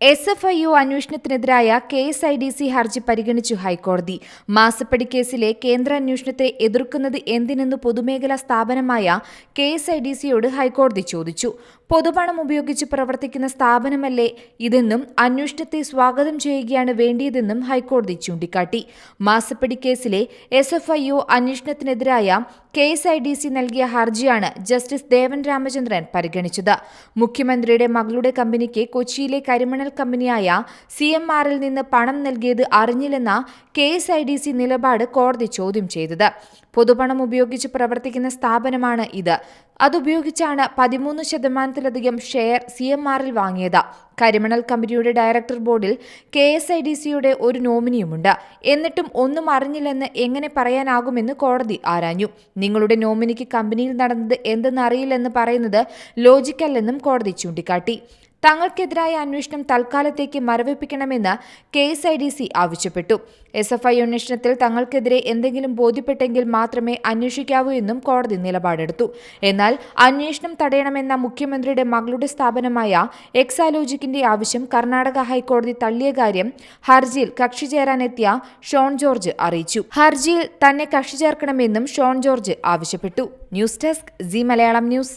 S F I O അന്വേഷണത്തിനെതിരായ K S I D C ഹർജി പരിഗണിച്ചു ഹൈക്കോടതി. മാസപ്പടി കേസിലെ കേന്ദ്ര അന്വേഷണത്തെ എതിർക്കുന്നത് എന്തിനെന്ന് പൊതുമേഖലാ സ്ഥാപനമായ കെ എസ് ഐ ഡി സിയോട് ഹൈക്കോടതി ചോദിച്ചു. പൊതുപണം ഉപയോഗിച്ച് പ്രവർത്തിക്കുന്ന സ്ഥാപനമല്ലേ ഇതെന്നും അന്വേഷണത്തെ സ്വാഗതം ചെയ്യുകയാണ് വേണ്ടിയതെന്നും ഹൈക്കോടതി ചൂണ്ടിക്കാട്ടി. മാസപ്പടി കേസിലെ S F I O അന്വേഷണത്തിനെതിരായ K S I D C നൽകിയ ഹർജിയാണ് ജസ്റ്റിസ് ദേവൻ രാമചന്ദ്രൻ പരിഗണിച്ചത്. മുഖ്യമന്ത്രിയുടെ മകളുടെ കമ്പനിക്ക് കൊച്ചിയിലെ കരിമണൽ കമ്പനിയായ സി എം ആറിൽ നിന്ന് പണം നൽകിയത് അറിഞ്ഞില്ലെന്ന K S I D C നിലപാട് കോടതി ചോദ്യം ചെയ്തത്. പൊതുപണം ഉപയോഗിച്ച് പ്രവർത്തിക്കുന്ന സ്ഥാപനമാണ് ഇത്. അതുപയോഗിച്ചാണ് പതിമൂന്ന് ശതമാനത്തിലധികം ഷെയർ സി എം ആറിൽ വാങ്ങിയത്. കരിമണൽ കമ്പനിയുടെ ഡയറക്ടർ ബോർഡിൽ കെ എസ് ഐ ഡി സിയുടെ ഒരു നോമിനിയുമുണ്ട്. എന്നിട്ടും ഒന്നും അറിഞ്ഞില്ലെന്ന് എങ്ങനെ പറയാനാകുമെന്ന് കോടതി ആരാഞ്ഞു. നിങ്ങളുടെ നോമിനിക്ക് കമ്പനിയിൽ നടന്നത് എന്തെന്നറിയില്ലെന്ന് പറയുന്നത് ലോജിക്കല്ലെന്നും കോടതി ചൂണ്ടിക്കാട്ടി. തങ്ങൾക്കെതിരായ അന്വേഷണം തൽക്കാലത്തേക്ക് മരവിപ്പിക്കണമെന്ന് K S I D C ആവശ്യപ്പെട്ടു. എസ് എഫ് ഐ അന്വേഷണത്തിൽ തങ്ങൾക്കെതിരെ എന്തെങ്കിലും ബോധ്യപ്പെട്ടെങ്കിൽ മാത്രമേ അന്വേഷിക്കാവൂ എന്നും കോടതി നിലപാടെടുത്തു. എന്നാൽ അന്വേഷണം തടയണമെന്ന മുഖ്യമന്ത്രിയുടെ മകളുടെ സ്ഥാപനമായ എക്സാലോജിക്കിന്റെ ആവശ്യം കർണാടക ഹൈക്കോടതി തള്ളിയ കാര്യം ഹർജിയിൽ കക്ഷി ചേരാനെത്തിയ ഷോൺ ജോർജ് അറിയിച്ചു. ഹർജിയിൽ തന്നെ കക്ഷി ചേർക്കണമെന്നും ഷോൺ ജോർജ് ആവശ്യപ്പെട്ടു. News desk C Malayalam news.